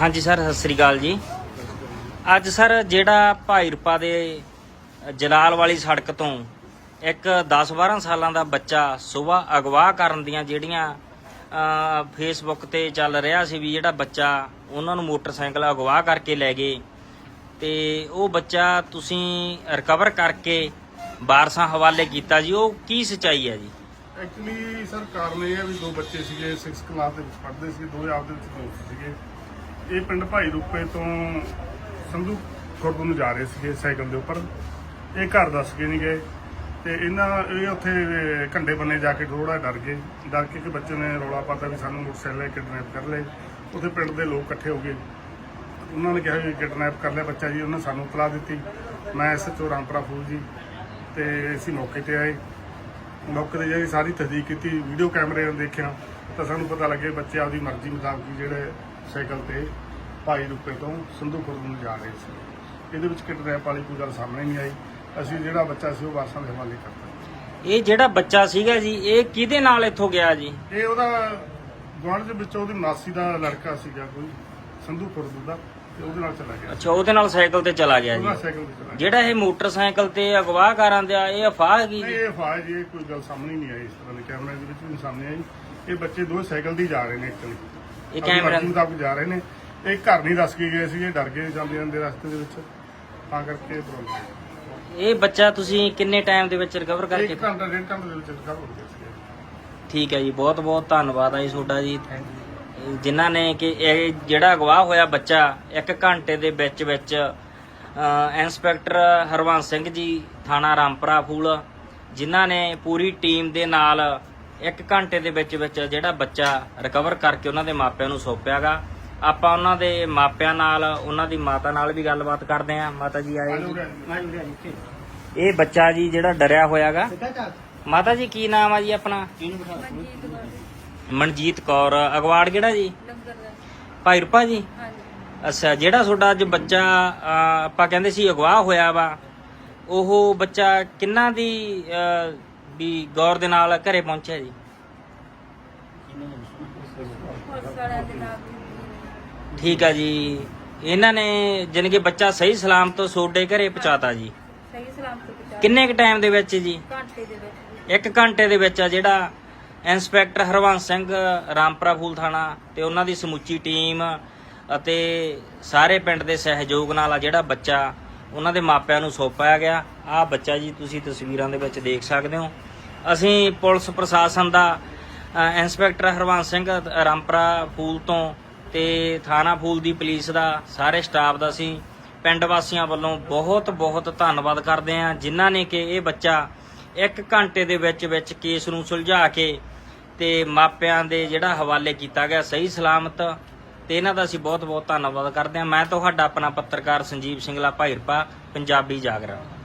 ਹਾਂਜੀ ਸਰ, ਸਤਿ ਸ੍ਰੀ ਅਕਾਲ ਜੀ। ਅੱਜ ਸਰ ਜਿਹੜਾ ਭਾਈਰਪਾ ਦੇ ਜਲਾਲ ਵਾਲੀ ਸੜਕ ਤੋਂ ਇੱਕ 10-12 ਸਾਲਾਂ ਦਾ ਬੱਚਾ ਸਵੇਰ ਅਗਵਾ ਕਰਨ ਦੀਆਂ ਜਿਹੜੀਆਂ ਫੇਸਬੁੱਕ ਤੇ ਚੱਲ ਰਿਹਾ ਸੀ ਵੀ ਜਿਹੜਾ ਬੱਚਾ ਉਹਨਾਂ ਨੂੰ ਮੋਟਰਸਾਈਕਲ ਅਗਵਾ ਕਰਕੇ ਲੈ ਗਏ। ਤੇ ਉਹ ਬੱਚਾ ਤੁਸੀਂ ਰਿਕਵਰ ਕਰਕੇ ਵਾਰਸਾਂ ਹਵਾਲੇ ਕੀਤਾ ਜੀ। ਉਹ ਕੀ ਸਚਾਈ ਹੈ ਜੀ? ਐਕਚੁਅਲੀ ਸਰ, ਕਾਰਨ ਇਹ ਹੈ ਵੀ ਦੋ ਬੱਚੇ ਸੀਗੇ 6 ਕਲਾਸ ਦੇ ਵਿੱਚ ਪੜ੍ਹਦੇ ਸੀ ਦੋਵੇਂ ਆਪਦੇ ਵਿੱਚ ਦੋਸਤ ਸੀਗੇ। ਇਹ ਪਿੰਡ ਭਾਈ ਰੂਪੇ ਤੋਂ ਸੰਧੂ ਖੁਰਦ ਨੂੰ ਜਾ ਰਹੇ ਸੀਗੇ ਸਾਈਕਲ ਦੇ ਉੱਪਰ। ਇਹ ਘਰ ਦੱਸ ਕੇ ਨਹੀਂ ਗਏ ਤੇ ਇਹਨਾਂ, ਇਹ ਉੱਥੇ ਕੰਡੇ ਬੰਨੇ ਜਾ ਕੇ ਥੋੜਾ ਡਰ ਗਏ। ਡਰ ਕੇ ਕਿ ਬੱਚੇ ਨੇ ਰੌਲਾ ਪਾਤਾ ਵੀ ਸਾਨੂੰ ਮੋਟਰਸਾਈਕਲ ਕਿਡਨੈਪ ਕਰ ਲਏ। ਉੱਥੇ ਪਿੰਡ ਦੇ ਲੋਕ ਇਕੱਠੇ ਹੋ ਗਏ। ਉਹਨਾਂ ਨੇ ਕਿਹਾ ਵੀ ਕਿਡਨੈਪ ਕਰ ਲਿਆ ਬੱਚਾ ਜੀ, ਉਹਨਾਂ ਸਾਨੂੰ ਇਤਲਾਹ ਦਿੱਤੀ। ਮੈਂ ਐਸਐਚਓ ਰਾਮਪੁਰਾ ਫੂਲ ਜੀ। ਤੇ ਅਸੀਂ ਮੌਕੇ ਤੇ ਆਏ। ਮੌਕੇ ਤੇ ਜਿਹੜੀ ਸਾਰੀ ਤਸਦੀਕ ਕੀਤੀ ਵੀਡੀਓ ਕੈਮਰੇ ਨੂੰ ਦੇਖਿਆ ਤਾਂ ਸਾਨੂੰ ਪਤਾ ਲੱਗਿਆ ਬੱਚੇ ਆਪਦੀ ਮਰਜ਼ੀ ਮੁਤਾਬਕ ਜਿਹੜੇ ਸਾਈਕਲ ਤੇ ਭਾਈ ਰੁਪਏ ਤੋਂ ਸੰਧੂ ਖੁਰਦ ਨੂੰ ਜਾ ਰਹੇ ਸੀ। ਇਹਦੇ ਵਿੱਚ ਕਿਡਨੈਪ ਵਾਲੀ ਕੋਈ ਗੱਲ ਸਾਹਮਣੇ ਨਹੀਂ ਆਈ। ਅਸੀਂ ਜਿਹੜਾ ਬੱਚਾ ਸੀ ਉਹ ਵਾਰਸਾਂ ਦੇ ਹਵਾਲੇ ਕਰਤਾ। ਇਹ ਜਿਹੜਾ ਬੱਚਾ ਸੀਗਾ ਜੀ ਇਹ ਕਿਹਦੇ ਨਾਲ ਇੱਥੋਂ ਗਿਆ ਜੀ? ਇਹ ਉਹਦਾ ਗੁਆਂਢ ਦੇ ਵਿੱਚ ਉਹਦੀ ਮਾਸੀ ਦਾ ਲੜਕਾ ਸੀਗਾ ਕੋਈ ਸੰਧੂ ਖੁਰਦ ਦਾ ਤੇ ਉਹਦੇ ਨਾਲ ਚਲਾ ਗਿਆ। ਅੱਛਾ ਉਹਦੇ ਨਾਲ ਸਾਈਕਲ ਤੇ ਚਲਾ ਗਿਆ ਉਹਦਾ ਜੀ ਸਾਈਕਲ ਤੇ ਚਲਾ ਗਿਆ। ਜਿਹੜਾ ਇਹ ਮੋਟਰਸਾਈਕਲ ਤੇ ਅਗਵਾ ਕਰਨ ਦਿਆ ਇਹ ਅਫਾਹ ਹੈਗੀ ਨਹੀਂ ਜੀ ਇਹ ਫਾਇਜ ਜੀ ਇਹ ਕੋਈ ਗੱਲ ਸਾਹਮਣੇ ਨਹੀਂ ਆਈ ਇਸ ਤਰ੍ਹਾਂ ਦੇ ਕੈਮਰੇ ਦੇ ਵਿੱਚ ਵੀ ਨਹੀਂ ਸਾਹਮਣੇ ਆਈ। ਇਹ ਬੱਚੇ ਦੋ ਸਾਈਕਲ ਦੀ ਜਾ ਰਹੇ ਨੇ ਐਕਚੁਅਲੀ ਇਹ ਕੈਮਰਾ ਮੁਤਾਬਕ ਜਾ ਰਹੇ ਨੇ। ਇਹ ਘਰ ਨਹੀਂ ਦੱਸ ਕੇ ਗਏ ਸੀ ਇਹ ਡਰ ਗਏ ਜਾਂਦੇ ਜਾਂਦੇ ਰਸਤੇ ਦੇ ਵਿੱਚ। ਤਾਂ ਕਰਕੇ ਪ੍ਰੋਬਲਮ ਇਹ ਬੱਚਾ ਤੁਸੀਂ ਕਿੰਨੇ ਟਾਈਮ ਦੇ ਵਿੱਚ ਰਿਕਵਰ ਕਰਕੇ ਇੱਕ ਘੰਟਾ ਡੇਢ ਘੰਟੇ ਦੇ ਵਿੱਚ ਰਿਕਵਰ ਹੋ ਗਿਆ ਸੀ ਠੀਕ ਹੈ ਜੀ ਬਹੁਤ ਬਹੁਤ ਧੰਨਵਾਦ ਆ ਜੀ ਤੁਹਾਡਾ ਜੀ। ਜਿਨ੍ਹਾਂ ਨੇ ਕਿ ਇਹ ਜਿਹੜਾ ਅਗਵਾ ਹੋਇਆ ਬੱਚਾ ਇੱਕ ਘੰਟੇ ਦੇ ਵਿੱਚ ਵਿੱਚ ਅ, ਇੰਸਪੈਕਟਰ ਹਰਵੰਸ ਸਿੰਘ ਜੀ ਥਾਣਾ ਰਾਮਪੁਰਾ ਫੂਲ ਜਿਨ੍ਹਾਂ ਨੇ ਪੂਰੀ ਟੀਮ ਦੇ ਨਾਲ ਇੱਕ ਘੰਟੇ ਦੇ ਵਿੱਚ ਵਿੱਚ ਜਿਹੜਾ ਬੱਚਾ ਰਿਕਵਰ ਕਰਕੇ ਉਹਨਾਂ ਦੇ ਮਾਪਿਆਂ ਨੂੰ ਸੌਂਪਿਆਗਾ। ਆਪਾਂ ਉਹਨਾਂ ਦੇ ਮਾਪਿਆਂ ਨਾਲ, ਉਹਨਾਂ ਦੀ ਮਾਤਾ ਨਾਲ ਵੀ ਗੱਲਬਾਤ ਕਰਦੇ ਆਂ ਮਾਤਾ ਜੀ ਆਏ ਇਹ ਬੱਚਾ ਜੀ ਜਿਹੜਾ ਡਰਿਆ ਹੋਇਆਗਾ। ਮਾਤਾ ਜੀ, ਕੀ ਨਾਮ ਆ ਜੀ ਆਪਣਾ? ਮਨਜੀਤ ਕੌਰ। ਅਗਵਾੜ ਕਿਹੜਾ ਜੀ? ਭਾਈ ਦਾ ਜੀ? ਅੱਛਾ, ਜਿਹੜਾ ਤੁਹਾਡਾ ਅੱਜ ਬੱਚਾ ਆਪਾਂ ਕਹਿੰਦੇ ਸੀ ਅਗਵਾ ਹੋਇਆ ਵਾ, ਉਹ ਬੱਚਾ ਕਿੰਨਾ ਦੀ ਵੀ ਗੌਰ ਦੇ ਨਾਲ ਘਰੇ ਪਹੁੰਚਿਆ ਜੀ। ਠੀਕ ਆ ਜੀ। ਇਹਨਾਂ ਨੇ ਜਾਣੀ ਕਿ ਬੱਚਾ ਸਹੀ ਸਲਾਮ ਤੋਂ ਸੋਡੇ ਘਰੇ ਪਹੁੰਚਾਤਾ ਜੀ। ਸਹੀ ਸਲਾਮਤ ਪਹੁੰਚਾ ਕਿੰਨੇ ਕ ਟਾਈਮ ਦੇ ਵਿੱਚ ਜੀ? ਘੰਟੇ ਦੇ ਵਿੱਚ ਇੱਕ ਘੰਟੇ ਦੇ ਵਿੱਚ ਆ ਜਿਹੜਾ ਇੰਸਪੈਕਟਰ ਹਰਵੰਸ ਸਿੰਘ ਰਾਮਪੁਰਾ ਫੂਲ ਥਾਣਾ ਤੇ ਉਹਨਾਂ ਦੀ ਸਮੁੱਚੀ ਟੀਮ ਅਤੇ ਸਾਰੇ ਪਿੰਡ ਦੇ ਸਹਿਯੋਗ ਨਾਲ ਆ ਜਿਹੜਾ ਬੱਚਾ ਉਹਨਾਂ ਦੇ ਮਾਪਿਆਂ ਨੂੰ ਸੌਂਪਿਆ ਗਿਆ। ਆਹ ਬੱਚਾ ਜੀ ਤੁਸੀਂ ਤਸਵੀਰਾਂ ਦੇ ਵਿੱਚ ਦੇਖ ਸਕਦੇ ਹੋ। ਅਸੀਂ ਪੁਲਿਸ ਪ੍ਰਸ਼ਾਸਨ ਦਾ ਇੰਸਪੈਕਟਰ ਹਰਵੰਸ ਸਿੰਘ ਰਾਮਪੁਰਾ ਫੂਲ ਤੋਂ ਤੇ ਥਾਣਾ ਫੂਲ ਦੀ ਪੁਲਿਸ ਦਾ, ਸਾਰੇ ਸਟਾਫ ਦਾ ਅਸੀਂ ਪਿੰਡ ਵਾਸੀਆਂ ਵੱਲੋਂ ਬਹੁਤ ਬਹੁਤ ਧੰਨਵਾਦ ਕਰਦੇ ਹਾਂ, ਜਿਨ੍ਹਾਂ ਨੇ ਕਿ ਇਹ ਬੱਚਾ ਇੱਕ ਘੰਟੇ ਦੇ ਵਿੱਚ ਵਿੱਚ ਕੇਸ ਨੂੰ ਸੁਲਝਾ ਕੇ ਤੇ ਮਾਪਿਆਂ ਦੇ ਜਿਹੜਾ ਹਵਾਲੇ ਕੀਤਾ ਗਿਆ ਸਹੀ ਸਲਾਮਤ ਤੇ ਇਹਨਾਂ ਦਾ ਅਸੀਂ ਬਹੁਤ ਬਹੁਤ ਧੰਨਵਾਦ ਕਰਦੇ ਹਾਂ। ਮੈਂ ਤੁਹਾਡਾ ਆਪਣਾ ਪੱਤਰਕਾਰ ਸੰਜੀਵ ਸਿੰਗਲਾ ਭਾਈਰਪਾ, ਪੰਜਾਬੀ ਜਾਗਰਣ।